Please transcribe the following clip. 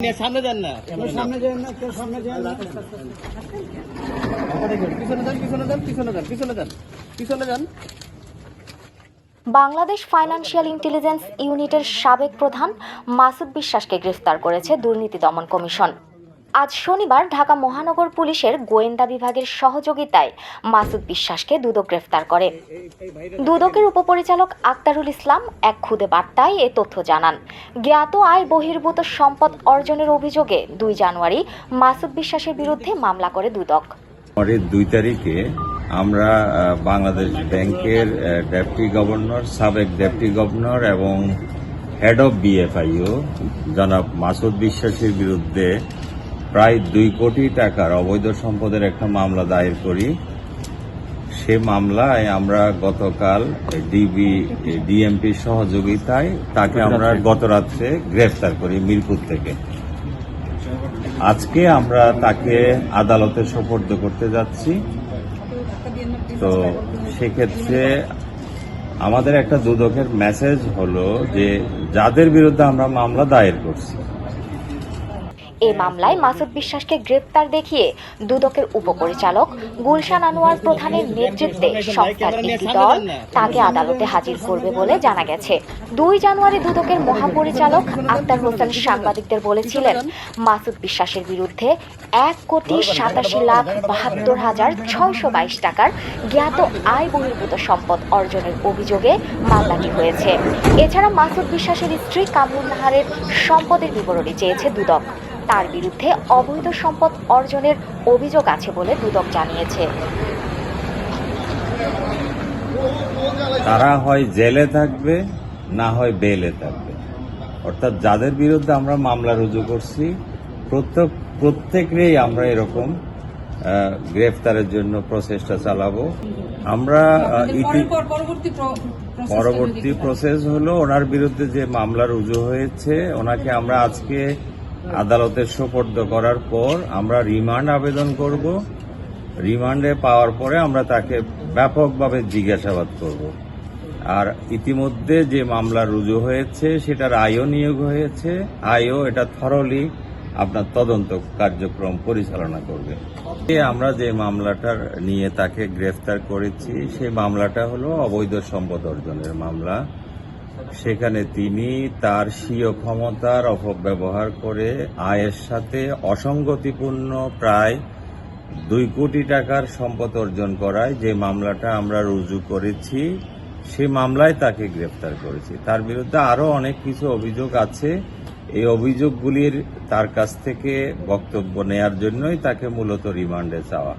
সামনে যান না। সামনে যায় না কেউ সামনে যায় না। পিছনে যান পিছনে যান পিছনে যান পিছনে যান পিছনে যান বাংলাদেশ ফাইন্যান্সিয়াল ইন্টেলিজেন্স ইউনিটের সাবেক প্রধান মাসুদ বিশ্বাসকে গ্রেফতার করেছে দুর্নীতি দমন কমিশন। আজ শনিবার ঢাকা মহানগর পুলিশের গোয়েন্দা বিভাগের সহযোগিতায় মাসুদ বিশ্বাসকে দুদক গ্রেফতার করে। দুদকের উপপরিচালক আক্তারুল ইসলাম এক খুদে বার্তায় এ তথ্য জানান। জ্ঞাত আয় বহির্ভূত সম্পদ অর্জনের অভিযোগে দুই জানুয়ারি মাসুদ বিশ্বাসের বিরুদ্ধে মামলা করে দুদক। দুই তারিখে আমরা বাংলাদেশ ব্যাংকের ডেপুটি গভর্নর, সাবেক ডেপুটি গভর্নর এবং হেড অফ বিএফআইও জনাব মাসুদ বিশ্বাসের বিরুদ্ধে প্রায় দুই কোটি টাকার অবৈধ সম্পদের একটা মামলা দায়ের করি। সে মামলায় আমরা গতকাল ডিবি ডিএমপির সহযোগিতায় তাকে আমরা গত রাত্রে গ্রেফতার করি মিরপুর থেকে। আজকে আমরা তাকে আদালতে সোপর্দ করতে যাচ্ছি। তো সেক্ষেত্রে আমাদের একটা দুদকের মেসেজ হলো যে যাদের বিরুদ্ধে আমরা মামলা দায়ের করছি এ মামলায় মাসুদ বিশ্বাসকে গ্রেপ্তার দেখিয়ে দুদকের উপপরিচালক গুলশান আনোয়ার প্রধানের নেতৃত্বে সংস্থার একটি দল তাকে আদালতে হাজির করবে বলে জানা গেছে। দুই জানুয়ারি দুদকের মহাপরিচালক আক্তার হোসেন সাংবাদিকদের বলেছিলেন, মাসুদ বিশ্বাসের বিরুদ্ধে এক কোটি সাতাশি লাখ বাহাত্তর হাজার ছয়শো বাইশ টাকার জ্ঞাত আয় বহির্ভূত সম্পদ অর্জনের অভিযোগে মামলাটি হয়েছে। এছাড়া মাসুদ বিশ্বাসের স্ত্রী কামরুল নাহারের সম্পদের বিবরণী চেয়েছে দুদক। তার বিরুদ্ধে অবৈধ সম্পদ অর্জনের অভিযোগ আছে বলে দুদক জানিয়েছে। তারা হয় জেলে থাকবে না হয় বেলে থাকবে। অর্থাৎ যাদের বিরুদ্ধে আমরা মামলা রুজু করছি প্রত্যেক প্রত্যেকেরই আমরা এরকম গ্রেফতারের জন্য প্রচেষ্টা চালাবো। আমরা পরবর্তী প্রসেস হলো ওনার বিরুদ্ধে যে মামলা রুজু হয়েছে ওনাকে আমরা আজকে আদালতে সোপর্দ করার পর আমরা রিমান্ড আবেদন করব। রিমান্ডে পাওয়ার পরে আমরা তাকে ব্যাপকভাবে জিজ্ঞাসাবাদ করব। আর ইতিমধ্যে যে মামলা রুজু হয়েছে, সেটার আয়ও নিয়োগ হয়েছে। আয়ও এটা থরলি আপনার তদন্ত কার্যক্রম পরিচালনা করবে। আমরা যে মামলাটার নিয়ে তাকে গ্রেফতার করেছি সেই মামলাটা হলো অবৈধ সম্পদ অর্জনের মামলা। সেখানে তিনি তার স্বীয় ক্ষমতার অপব্যবহার করে আয়ের সাথে অসঙ্গতিপূর্ণ প্রায় দুই কোটি টাকার সম্পদ অর্জন করায় যে মামলাটা আমরা রুজু করেছি, সে মামলায় তাকে গ্রেফতার করেছি। তার বিরুদ্ধে আরও অনেক কিছু অভিযোগ আছে। এই অভিযোগগুলির তার কাছ থেকে বক্তব্য নেয়ার জন্যই তাকে মূলত রিমান্ডে চাওয়া।